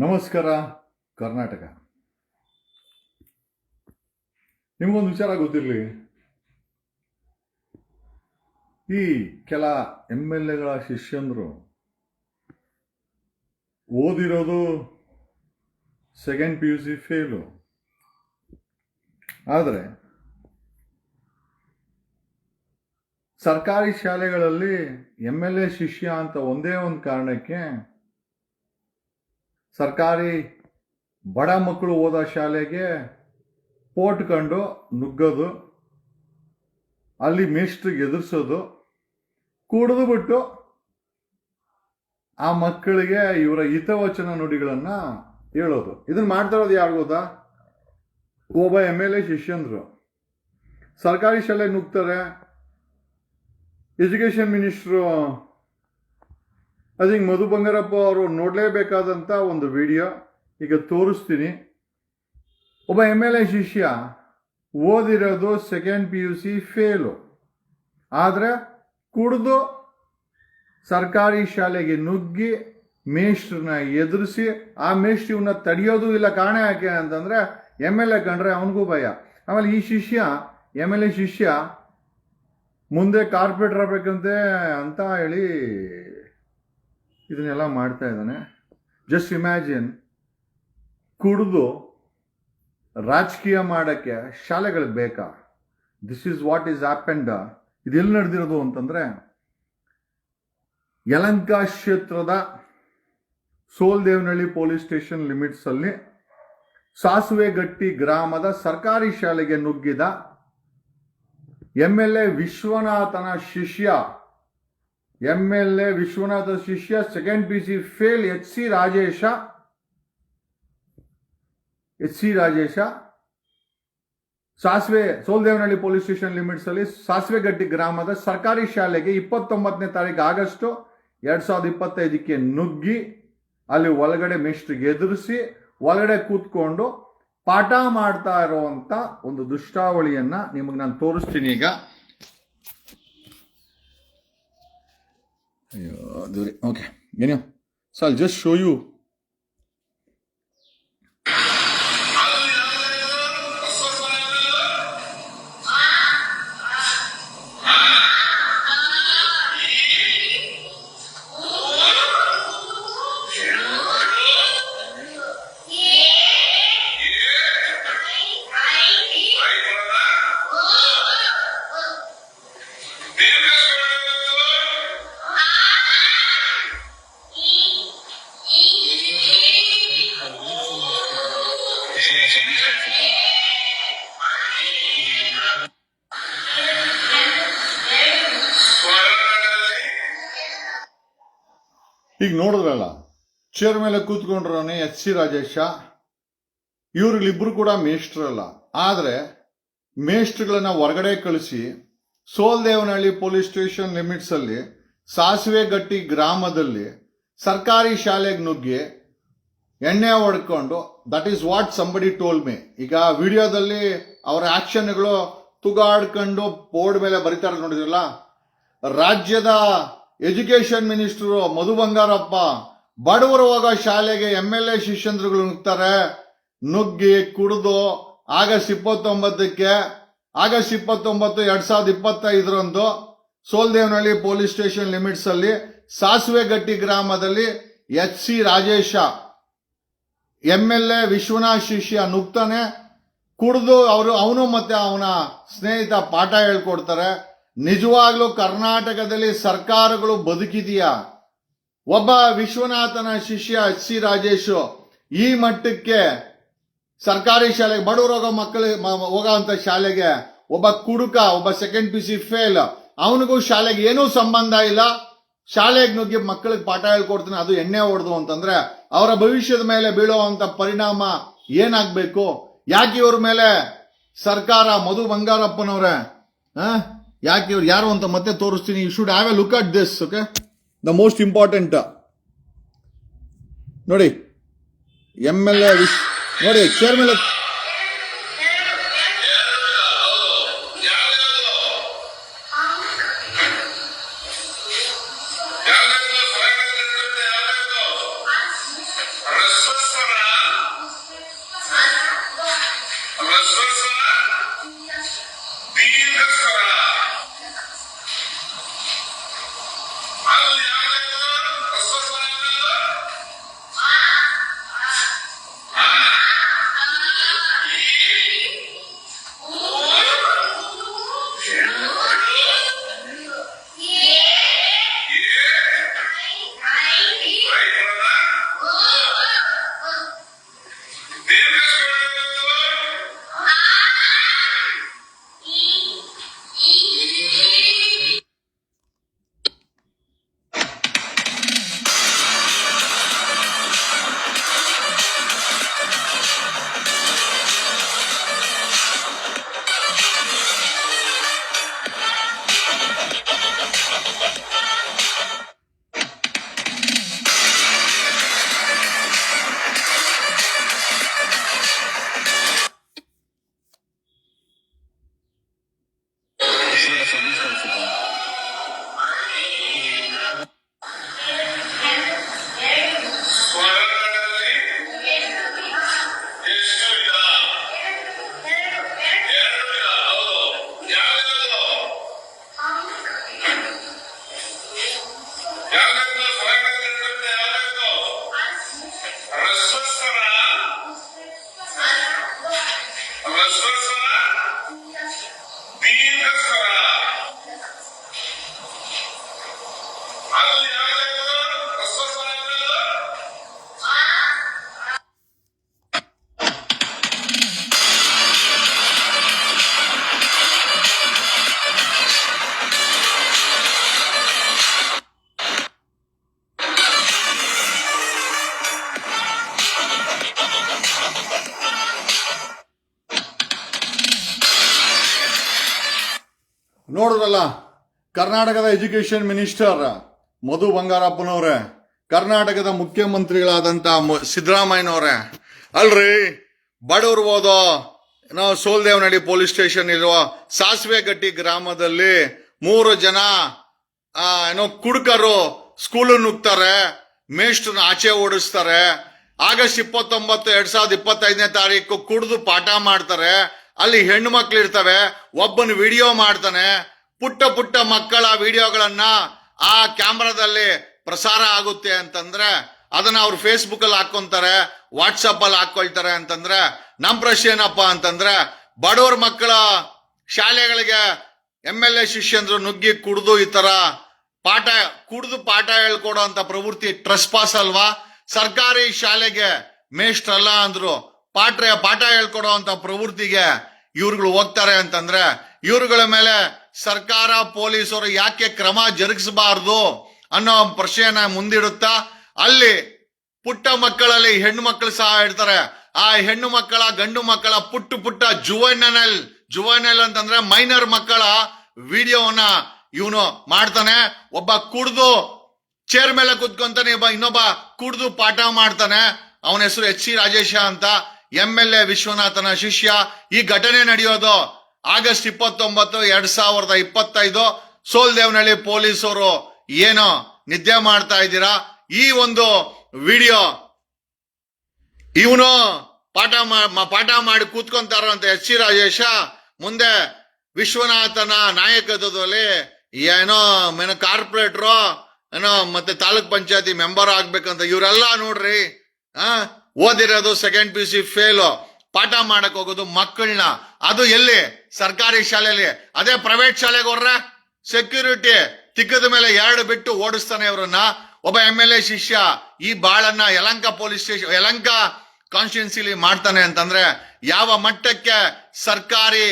ನಮಸ್ಕಾರ, ಕರ್ನಾಟಕ. ನಿಮಗೊಂದು ವಿಚಾರ ಗೊತ್ತಿರಲಿ? ಈ ಕೆಲ ಎಂ ಎಲ್ ಎಗಳ ಶಿಷ್ಯಂದರು ಓದಿರೋದು second P U C fail. ಆದರೆ ಸರ್ಕಾರಿ ಶಾಲೆಗಳಲ್ಲಿ ಎಂ ಎಲ್ ಎ ಶಿಷ್ಯ ಅಂತ ಒಂದೇ ಒಂದು ಕಾರಣಕ್ಕೆ ಸರ್ಕಾರಿ ಬಡ ಮಕ್ಕಳು ಓದೋ ಶಾಲೆಗೆ ಪೋಟ್ಕೊಂಡು ನುಗ್ಗೋದು, ಅಲ್ಲಿ ಮೇಷ್ಟ್ರಿಗೆ ಎದುರಿಸೋದು, ಕುಡಿದು ಬಿಟ್ಟು ಆ ಮಕ್ಕಳಿಗೆ ಇವರ ಹಿತವಚನ ನುಡಿಗಳನ್ನು ಹೇಳೋದು. ಇದನ್ನ ಮಾಡ್ತಾ ಇರೋದು ಯಾರು ಗೊತ್ತಾ? ಒಬ್ಬ ಎಂ ಎಲ್ ಎ ಶಿಷ್ಯಂದ್ರು. ಸರ್ಕಾರಿ ಶಾಲೆಗೆ ನುಗ್ತಾರೆ. ಎಜುಕೇಷನ್ ಮಿನಿಸ್ಟ್ರು ಐ ಹಿಂಗೆ ಮಧು ಬಂಗಾರಪ್ಪ ಅವರು ನೋಡಲೇಬೇಕಾದಂಥ ಒಂದು ವಿಡಿಯೋ. ಈಗ ತೋರಿಸ್ತೀನಿ. ಒಬ್ಬ ಎಂ ಎಲ್ ಎ ಶಿಷ್ಯ ಓದಿರೋದು second P U C fail ಆದರೆ ಕುಡಿದು ಸರ್ಕಾರಿ ಶಾಲೆಗೆ ನುಗ್ಗಿ ಮೇಷ್ಟ್ರನ್ನ ಎದುರಿಸಿ ಆ ಮೇಷ್ಟ್ರ ಇವನ್ನ ತಡೆಯೋದು ಇಲ್ಲ ಕಾರಣ ಯಾಕೆ ಅಂತಂದರೆ ಎಂ ಎಲ್ ಎ ಕಂಡ್ರೆ ಅವನಿಗೂ ಭಯ. ಆಮೇಲೆ ಈ ಶಿಷ್ಯ ಎಂ ಎಲ್ ಎ ಶಿಷ್ಯ ಮುಂದೆ ಕಾರ್ಪೊರೇಟರ್ ಆಗಬೇಕಂತೆ ಅಂತ ಹೇಳಿ ಇದನ್ನೆಲ್ಲ ಮಾಡ್ತಾ ಇದ್ದಾನೆ. ಜಸ್ಟ್ ಇಮ್ಯಾಜಿನ್ ಕುಡಿದು ರಾಜಕೀಯ ಮಾಡೋಕ್ಕೆ ಶಾಲೆಗಳು ಬೇಕಾ? This is what is happened ಇದೆಲ್ಲಿ ನಡೆದಿರೋದು ಅಂತಂದರೆ, ಯಲಂಕ ಕ್ಷೇತ್ರದ ಸೋಲ್ದೇವನಹಳ್ಳಿ ಪೊಲೀಸ್ ಸ್ಟೇಷನ್ ಲಿಮಿಟ್ಸಲ್ಲಿ ಸಾಸುವೆಗಟ್ಟಿ ಗ್ರಾಮದ ಸರ್ಕಾರಿ ಶಾಲೆಗೆ ನುಗ್ಗಿದ ಎಂ ಎಲ್ ಎ ವಿಶ್ವನಾಥನ ಶಿಷ್ಯ ಎಂ ಎಲ್ ಎ ವಿಶ್ವನಾಥ ಶಿಷ್ಯ second P C fail H C Rajesh H C Rajesh ಸಾಸಿವೆ ಸೋಲ್ದೇವನಹಳ್ಳಿ ಪೊಲೀಸ್ ಸ್ಟೇಷನ್ ಲಿಮಿಟ್ಸ್ ಅಲ್ಲಿ ಗ್ರಾಮದ ಸರ್ಕಾರಿ ಶಾಲೆಗೆ ಇಪ್ಪತ್ತೊಂಬತ್ತನೇ ತಾರೀಕು ಆಗಸ್ಟು ಎರಡ್ ಸಾವಿರದ ಇಪ್ಪತ್ತೈದಕ್ಕೆ ನುಗ್ಗಿ, ಅಲ್ಲಿ ಒಳಗಡೆ ಮೇಷ್ಟ್ರಿಗೆ ಎದುರಿಸಿ, ಒಳಗಡೆ ಕೂತ್ಕೊಂಡು ಪಾಠ ಮಾಡ್ತಾ ಇರುವಂತ ಒಂದು ದುಷ್ಟಾವಳಿಯನ್ನ ನಿಮಗೆ ನಾನು ತೋರಿಸ್ತೀನಿ ಈಗ. ಅಯ್ಯೋ ದೂರಿ ಓಕೆ ಏನು ಈಗ ನೋಡಿದ್ರಲ್ಲ, ಚೇರ್ ಮೇಲೆ ಕೂತ್ಕೊಂಡ್ರವನೇ ಎಚ್ ಸಿ ರಾಜೇಶ. ಇವ್ರಿಗಳಿಬ್ರು ಕೂಡ ಮೇಷ್ಟ್ರಲ್ಲ. ಆದ್ರೆ ಮೇಷ್ಟ್ರುಗಳನ್ನ ಹೊರಗಡೆ ಕಳಿಸಿ ಸೋಲ್ದೇವನಹಳ್ಳಿ ಪೊಲೀಸ್ ಸ್ಟೇಷನ್ ಲಿಮಿಟ್ಸ್ ಅಲ್ಲಿ ಸಾಸಿವೆಗಟ್ಟಿ ಗ್ರಾಮದಲ್ಲಿ ಸರ್ಕಾರಿ ಶಾಲೆಗೆ ನುಗ್ಗಿ ಎಣ್ಣೆ ಹೊಡ್ಕೊಂಡು that is what somebody told me ಈಗ ವಿಡಿಯೋದಲ್ಲಿ ಅವರ ಆಕ್ಷನ್ಗಳು ತುಗಾಡ್ಕೊಂಡು ಬೋರ್ಡ್ ಮೇಲೆ ಬರೀತಾರೆ ನೋಡಿದ್ರಲ್ಲ? ರಾಜ್ಯದ ಎಜುಕೇಶನ್ ಮಿನಿಸ್ಟರ್ ಮಧು ಬಂಗಾರಪ್ಪ ಬಡವರು ಹೋಗೋ ಶಾಲೆಗೆ ಎಂ ಎಲ್ ಎ ಶಿಷ್ಯಂದ್ರುಗಳು ನುಗ್ತಾರೆ. ನುಗ್ಗಿ, ಕುಡಿದು, ಆಗಸ್ಟ್ ಇಪ್ಪತ್ತೊಂಬತ್ತಕ್ಕೆ, ಆಗಸ್ಟ್ ಇಪ್ಪತ್ತೊಂಬತ್ತು ಎರಡ್ ಸಾವಿರದ ಇಪ್ಪತ್ತೈದರಂದು ಸೋಲ್ದೇವನಹಳ್ಳಿ ಪೊಲೀಸ್ ಸ್ಟೇಷನ್ ಲಿಮಿಟ್ಸ್ ಅಲ್ಲಿ ಸಾಸುವೆಗಟ್ಟಿ ಗ್ರಾಮದಲ್ಲಿ H C Rajesh M L A Vishwanath ಶಿಷ್ಯ ನುಗ್ತಾನೆ, ಕುಡಿದು ಅವರು, ಅವನು ಮತ್ತೆ ಅವನ ಸ್ನೇಹಿತ ಪಾಠ ಹೇಳ್ಕೊಡ್ತಾರೆ. ನಿಜವಾಗ್ಲೂ ಕರ್ನಾಟಕದಲ್ಲಿ ಸರ್ಕಾರಗಳು ಬದುಕಿದೆಯಾ. ಒಬ್ಬ ವಿಶ್ವನಾಥನ ಶಿಷ್ಯ ಎಚ್ ಸಿ ರಾಜೇಶ್ ಈ ಮಟ್ಟಕ್ಕೆ ಸರ್ಕಾರಿ ಶಾಲೆಗೆ, ಬಡವರು ಹೋಗೋ ಮಕ್ಕಳು ಹೋಗೋ ಶಾಲೆಗೆ ಒಬ್ಬ ಕುಡುಕ, ಒಬ್ಬ ಸೆಕೆಂಡ್ ಪಿ ಸಿ ಫೇಲ್ ಅವನಿಗೂ ಶಾಲೆಗೆ ಏನೂ ಸಂಬಂಧ ಇಲ್ಲ. ಶಾಲೆಗೆ ನುಗ್ಗಿ ಮಕ್ಕಳಿಗೆ ಪಾಠ ಹೇಳ್ಕೊಡ್ತೀನಿ, ಅದು ಎಣ್ಣೆ ಹೊಡೆದು ಅಂತಂದ್ರೆ ಅವರ ಭವಿಷ್ಯದ ಮೇಲೆ ಬೀಳುವಂತ ಪರಿಣಾಮ ಏನಾಗಬೇಕು? ಯಾಕೆ ಇವ್ರ ಮೇಲೆ ಸರ್ಕಾರ ಮಧು ಬಂಗಾರಪ್ಪನವ್ರೆ? ಯಾಕೆ ಇವ್ರು ಯಾರು ಅಂತ ಮತ್ತೆ ತೋರಿಸ್ತೀನಿ. You should have a look at this okay the most important ನೋಡಿ ಎಂ ಎಲ್ ಎ ನೋಡಿ ಚೇರ್ Saya rasa. ಕರ್ನಾಟಕದ ಎಜುಕೇಶನ್ ಮಿನಿಸ್ಟರ್ ಮಧು ಬಂಗಾರಪ್ಪನವ್ರೆ, ಕರ್ನಾಟಕದ ಮುಖ್ಯಮಂತ್ರಿಗಳಾದಂತ ಸಿದ್ದರಾಮಯ್ಯನವ್ರೆ. ಅಲ್ರಿ, ಬಡವ್ರು ಹೋದೋ, ನಾವು ಸೋಲ್ದೇವನಹಳ್ಳಿ ಪೊಲೀಸ್ ಸ್ಟೇಷನ್ ಇರುವ ಸಾಸಿವೆಗಟ್ಟಿ ಗ್ರಾಮದಲ್ಲಿ ಮೂರು ಜನ ಏನೋ ಕುಡುಕರು ಸ್ಕೂಲ್ ನುಗ್ತಾರೆ, ಮೇಷ್ಟ್ರನ್ನ ಆಚೆ ಓಡಿಸ್ತಾರೆ. ಆಗಸ್ಟ್ ಇಪ್ಪತ್ತೊಂಬತ್ತು, ಎರಡ್ ಸಾವಿರದ ಇಪ್ಪತ್ತೈದನೇ ತಾರೀಕು ಕುಡಿದು ಪಾಠ ಮಾಡ್ತಾರೆ. ಅಲ್ಲಿ ಹೆಣ್ಣು ಮಕ್ಳು ಇರ್ತವೆ, ಒಬ್ಬನ ವಿಡಿಯೋ ಮಾಡ್ತಾನೆ. ಪುಟ್ಟ ಪುಟ್ಟ ಮಕ್ಕಳ ವಿಡಿಯೋಗಳನ್ನ ಆ ಕ್ಯಾಮ್ರಾದಲ್ಲಿ ಪ್ರಸಾರ ಆಗುತ್ತೆ ಅಂತಂದ್ರೆ ಅದನ್ನ ಅವ್ರು ಫೇಸ್ಬುಕ್ ಅಲ್ಲಿ ಹಾಕೊಂತಾರೆ ವಾಟ್ಸಪ್ ಅಲ್ಲಿ ಹಾಕೊಳ್ತಾರೆ ಅಂತಂದ್ರೆ ನಮ್ ಪ್ರಶ್ನೆ ಏನಪ್ಪಾ ಅಂತಂದ್ರೆ ಬಡವ್ರ ಮಕ್ಕಳ ಶಾಲೆಗಳಿಗೆ ಎಂ ಎಲ್ ಎ ಶಿಷ್ಯಂದ್ರು ನುಗ್ಗಿ ಕುಡಿದು ಈ ತರ ಪಾಠ, ಕುಡಿದು ಪಾಠ ಹೇಳ್ಕೊಡೋ ಅಂತ ಪ್ರವೃತ್ತಿ ಟ್ರಸ್ಟ್ ಪಾಸ್ ಅಲ್ವಾ? ಸರ್ಕಾರಿ ಶಾಲೆಗೆ ಮೇಷ್ಟ್ರಲ್ಲ ಅಂದ್ರು ಪಾಠ ಪಾಠ ಹೇಳ್ಕೊಡೋ ಅಂತ ಪ್ರವೃತ್ತಿಗೆ ಇವ್ರುಗಳು ಹೋಗ್ತಾರೆ ಅಂತಂದ್ರೆ ಇವ್ರುಗಳ ಮೇಲೆ ಸರ್ಕಾರ, ಪೊಲೀಸರು ಯಾಕೆ ಕ್ರಮ ಜರುಗಿಸಬಾರ್ದು ಅನ್ನೋ ಪ್ರಶ್ನೆಯನ್ನ ಮುಂದಿಡುತ್ತಾ ಅಲ್ಲಿ ಪುಟ್ಟ ಮಕ್ಕಳಲ್ಲಿ ಹೆಣ್ಣು ಮಕ್ಕಳು ಸಹ ಇಡ್ತಾರೆ ಆ ಹೆಣ್ಣು ಮಕ್ಕಳ, ಗಂಡು ಮಕ್ಕಳ ಪುಟ್ಟ ಪುಟ್ಟ ಜುವೈನಲ್ ಜುವೈನಲ್ ಅಂತಂದ್ರೆ ಮೈನರ್ ಮಕ್ಕಳ ವಿಡಿಯೋವನ್ನ ಇವನು ಮಾಡ್ತಾನೆ. ಒಬ್ಬ ಕುಡ್ದು ಚೇರ್ ಮೇಲೆ ಕುತ್ಕೊಂತಾನೆ, ಒಬ್ಬ ಇನ್ನೊಬ್ಬ ಕುಡ್ದು ಪಾಠ ಮಾಡ್ತಾನೆ. ಅವನ ಹೆಸರು ಎಚ್ ಸಿ ರಾಜೇಶ ಅಂತ. ಎಂ ಎಲ್ ಎ ವಿಶ್ವನಾಥನ ಶಿಷ್ಯ. ಈ ಘಟನೆ ನಡೆಯೋದು ಆಗಸ್ಟ್ ಇಪ್ಪತ್ತೊಂಬತ್ತು, ಎರಡ್ ಸಾವಿರದ ಇಪ್ಪತ್ತೈದು ಸೋಲ್ದೇವನಹಳ್ಳಿ ಪೊಲೀಸರು ಏನೋ ನಿದ್ದೆ ಮಾಡ್ತಾ ಇದ್ದೀರಾ? ಈ ಒಂದು ವಿಡಿಯೋ ಇವನು ಪಾಠ ಪಾಠ ಮಾಡಿ ಕೂತ್ಕೊಂತಾರ ಅಂತ ಎಚ್ ಸಿ ರಾಜೇಶ ಮುಂದೆ ವಿಶ್ವನಾಥನ ನಾಯಕತ್ವದಲ್ಲಿ ಏನೋ ಮೇನ ಕಾರ್ಪೊರೇಟ್ರು, ಏನೋ ಮತ್ತೆ ತಾಲೂಕ್ ಪಂಚಾಯತಿ ಮೆಂಬರ್ ಆಗ್ಬೇಕಂತ ಇವರೆಲ್ಲ ನೋಡ್ರಿ, ಆ? ಓದಿರೋದು ಸೆಕೆಂಡ್ ಪಿ ಸಿ ಫೇಲು ಪಾಠ ಮಾಡಕ್ ಹೋಗೋದು ಮಕ್ಕಳನ್ನ. ಅದು ಎಲ್ಲಿ? ಸರ್ಕಾರಿ ಶಾಲೆಯಲ್ಲಿ. ಅದೇ ಪ್ರೈವೇಟ್ ಶಾಲೆಗೆ ಹೋರ್ರೆ ಸೆಕ್ಯೂರಿಟಿ ತಿಕ್ಕದ ಮೇಲೆ ಎರಡು ಬಿಟ್ಟು ಓಡಿಸ್ತಾನೆ ಇವ್ರನ್ನ. ಒಬ್ಬ ಎಂ ಎಲ್ ಎ ಶಿಷ್ಯ ಈ ಬಾಳನ್ನ ಯಲಂಕ ಪೊಲೀಸ್ ಸ್ಟೇಷನ್ ಯಲಂಕ ಕಾನ್ಸ್ಟಿಟ್ಯೂನ್ಸಿಲಿ ಮಾಡ್ತಾನೆ ಅಂತಂದ್ರೆ ಯಾವ ಮಟ್ಟಕ್ಕೆ ಸರ್ಕಾರಿ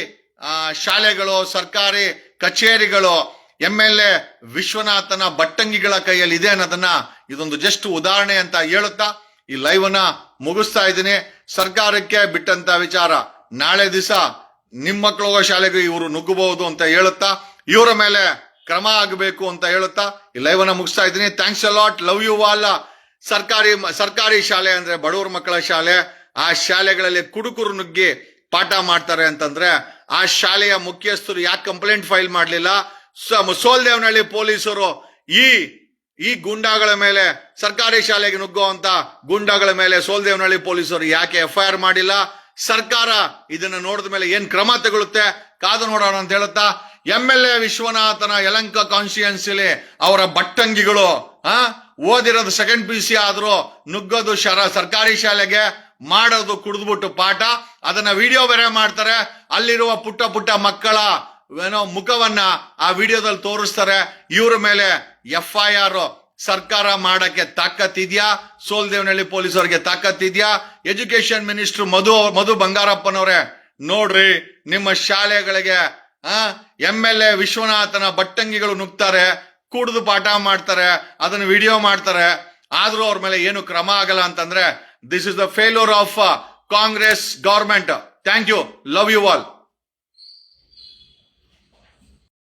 ಶಾಲೆಗಳು, ಸರ್ಕಾರಿ ಕಚೇರಿಗಳು ಎಂ ಎಲ್ ಎ ವಿಶ್ವನಾಥನ ಬಟ್ಟಂಗಿಗಳ ಕೈಯಲ್ಲಿ ಇದೆ ಅನ್ನೋದನ್ನ ಇದೊಂದು ಜಸ್ಟ್ ಉದಾಹರಣೆ ಅಂತ ಹೇಳುತ್ತಾ ಈ ಲೈವ್ ಅನ್ನ ಮುಗಿಸ್ತಾ ಇದ್ದೀನಿ. ಸರ್ಕಾರಕ್ಕೆ ಬಿಟ್ಟಂತ ವಿಚಾರ. ನಾಳೆ ದಿವಸ ನಿಮ್ಮ ಮಕ್ಕಳು ಹೋಗೋ ಶಾಲೆಗೆ ಇವರು ನುಗ್ಗಬಹುದು ಅಂತ ಹೇಳುತ್ತಾ, ಇವರ ಮೇಲೆ ಕ್ರಮ ಆಗಬೇಕು ಅಂತ ಹೇಳುತ್ತಾ, ಈ ಲೈವ್ ಅನ್ನ ಮುಗಿಸ್ತಾ ಇದ್ದೀನಿ. Thanks a lot love you all ಸರ್ಕಾರಿ ಸರ್ಕಾರಿ ಶಾಲೆ ಅಂದ್ರೆ ಬಡವರ ಮಕ್ಕಳ ಶಾಲೆ. ಆ ಶಾಲೆಗಳಲ್ಲಿ ಕುಡುಕರು ನುಗ್ಗಿ ಪಾಠ ಮಾಡ್ತಾರೆ ಅಂತಂದ್ರೆ, ಆ ಶಾಲೆಯ ಮುಖ್ಯಸ್ಥರು ಯಾಕೆ ಕಂಪ್ಲೇಂಟ್ ಫೈಲ್ ಮಾಡಲಿಲ್ಲ? ಸೋಲ್ದೇವನಹಳ್ಳಿ ಪೊಲೀಸರು ಈ ಈ ಗುಂಡಾಗಳ ಮೇಲೆ ಸರ್ಕಾರಿ ಶಾಲೆಗೆ ನುಗ್ಗುವಂತ ಗುಂಡಾಗಳ ಮೇಲೆ ಸೋಲ್ದೇವನಹಳ್ಳಿ ಪೊಲೀಸರು ಯಾಕೆ ಎಫ್ ಐ ಆರ್ ಮಾಡಿಲ್ಲ? ಸರ್ಕಾರ ಇದನ್ನ ನೋಡಿದ ಮೇಲೆ ಏನ್ ಕ್ರಮ ತಗೊಳುತ್ತೆ ಕಾದು ನೋಡೋಣ ಅಂತ ಹೇಳುತ್ತಾ? ಎಂ ಎಲ್ ಎ ವಿಶ್ವನಾಥನ ಯಲಂಕ ಕಾನ್ಸ್ಟಿಟ್ಯೂನ್ಸಿಲಿ ಅವರ ಬಟ್ಟಂಗಿಗಳು, ಆ, ಓದಿರೋದು ಸೆಕೆಂಡ್ ಪಿ ಸಿ ಆದ್ರೂ ನುಗ್ಗೋದು ಶರ ಸರ್ಕಾರಿ ಶಾಲೆಗೆ, ಮಾಡೋದು ಕುಡಿದ್ಬಿಟ್ಟು ಪಾಠ. ಅದನ್ನ ವಿಡಿಯೋ ಬೇರೆ ಮಾಡ್ತಾರೆ. ಅಲ್ಲಿರುವ ಪುಟ್ಟ ಪುಟ್ಟ ಮಕ್ಕಳ ಏನೋ ಮುಖವನ್ನ ಆ ವಿಡಿಯೋದಲ್ಲಿ ತೋರಿಸ್ತಾರೆ, ಇವ್ರ ಮೇಲೆ ಎಫ್ ಐ ಆರ್ ಸರ್ಕಾರ ಮಾಡಕ್ಕೆ ಇದೆಯಾ? ಸೋಲ್ದೇವನಹಳ್ಳಿ ಪೊಲೀಸರಿಗೆ ಇದೆಯಾ? ಎಜುಕೇಶನ್ ಮಿನಿಸ್ಟರ್ ಮಧು ಮಧು ಬಂಗಾರಪ್ಪನವ್ರೆ, ನೋಡ್ರಿ ನಿಮ್ಮ ಶಾಲೆಗಳಿಗೆ, ಆ ಎಂ ಎಲ್ ಎ ವಿಶ್ವನಾಥನ ಬಟ್ಟಂಗಿಗಳು ನುಗ್ತಾರೆ, ಕುಡಿದು ಪಾಠ ಮಾಡ್ತಾರೆ, ಅದನ್ನ ವಿಡಿಯೋ ಮಾಡ್ತಾರೆ, ಆದ್ರೂ ಅವ್ರ ಮೇಲೆ ಏನು ಕ್ರಮ ಆಗಲ್ಲ ಅಂತಂದ್ರೆ this is the failure of Congress government thank you love you all